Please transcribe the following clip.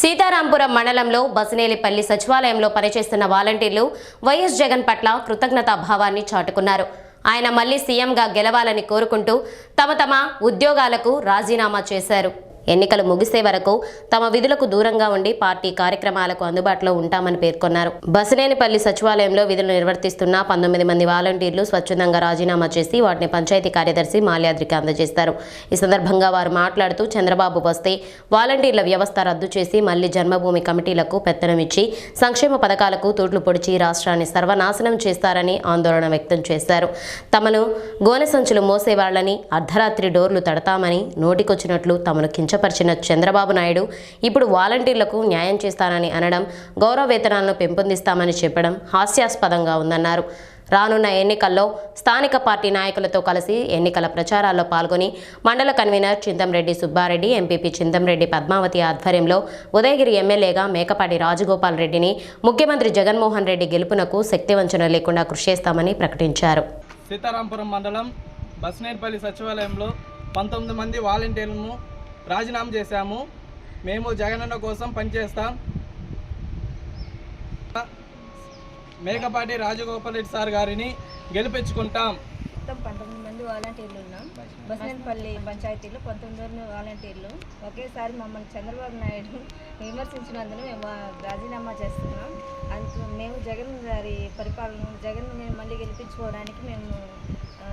సీతారాంపురం మండలంలో బసినేలిపల్లి సచివాలయంలో పనిచేస్తున్న వాలంటీర్లు వైఎస్ జగన్ పట్ల కృతజ్ఞతా భావాన్ని చాటుకున్నారు. ఆయన మళ్ళీ సీఎంగా గెలవాలని కోరుకుంటూ తమ తమ ఉద్యోగాలకు రాజీనామా చేశారు. ఎన్నికలు ముగిసే వరకు తమ విధులకు దూరంగా ఉండి పార్టీ కార్యక్రమాలకు అందుబాటులో ఉంటామని పేర్కొన్నారు. బసినేనిపల్లి సచివాలయంలో విధులు నిర్వర్తిస్తున్న పంతొమ్మిది మంది వాలంటీర్లు స్వచ్ఛందంగా రాజీనామా చేసి వాటిని పంచాయతీ కార్యదర్శి మాల్యాద్రికి అందజేస్తారు. ఈ సందర్భంగా వారు మాట్లాడుతూ చంద్రబాబు వస్తే వాలంటీర్ల వ్యవస్థ రద్దు చేసి మళ్ళీ జన్మభూమి కమిటీలకు పెత్తనమిచ్చి సంక్షేమ పథకాలకు తూట్లు పొడిచి రాష్ట్రాన్ని సర్వనాశనం చేస్తారని ఆందోళన వ్యక్తం చేశారు. తమను గోనె సంచులు మోసేవాళ్ళని అర్ధరాత్రి డోర్లు తడతామని నోటికొచ్చినట్లు తమను కించ కించపరిచిన చంద్రబాబు నాయుడు ఇప్పుడు వాలంటీర్లకు న్యాయం చేస్తానని అనడం గౌరవ వేతనాలను పెంపొందిస్తామని చెప్పడం హాస్యాస్పదంగా ఉందన్నారు. రానున్న ఎన్నికల్లో స్థానిక పార్టీ నాయకులతో కలిసి ఎన్నికల ప్రచారాల్లో పాల్గొని మండల కన్వీనర్ చింతంరెడ్డి సుబ్బారెడ్డి ఎంపీపీ చింతంరెడ్డి పద్మావతి ఆధ్వర్యంలో ఉదయగిరి ఎమ్మెల్యేగా మేకపాటి రాజగోపాల్ రెడ్డిని ముఖ్యమంత్రి జగన్మోహన్ రెడ్డి గెలుపునకు శక్తివంచన లేకుండా కృషి చేస్తామని ప్రకటించారు. సీతారాంపురం మండలం బస్నేర్పల్లి సచివాలయంలో పంతొమ్మిది మంది వాలంటీర్లను రాజీనామా చేశాము. మేము జగనన్న కోసం పనిచేస్తాం. మేకపాటి రాజగోపాల్ రెడ్డి సార్ గారిని గెలిపించుకుంటాం. మొత్తం పంతొమ్మిది మంది వాలంటీర్లు ఉన్నాం. బస్నేపల్లి పంచాయతీలో పంతొమ్మిది మంది వాలంటీర్లు. ఒకేసారి మమ్మల్ని చంద్రబాబు నాయుడు విమర్శించినందున మేము రాజీనామా చేస్తున్నాం. అందుకు మేము జగన్ గారి పరిపాలన జగన్ మేము మళ్ళీ గెలిపించుకోవడానికి మేము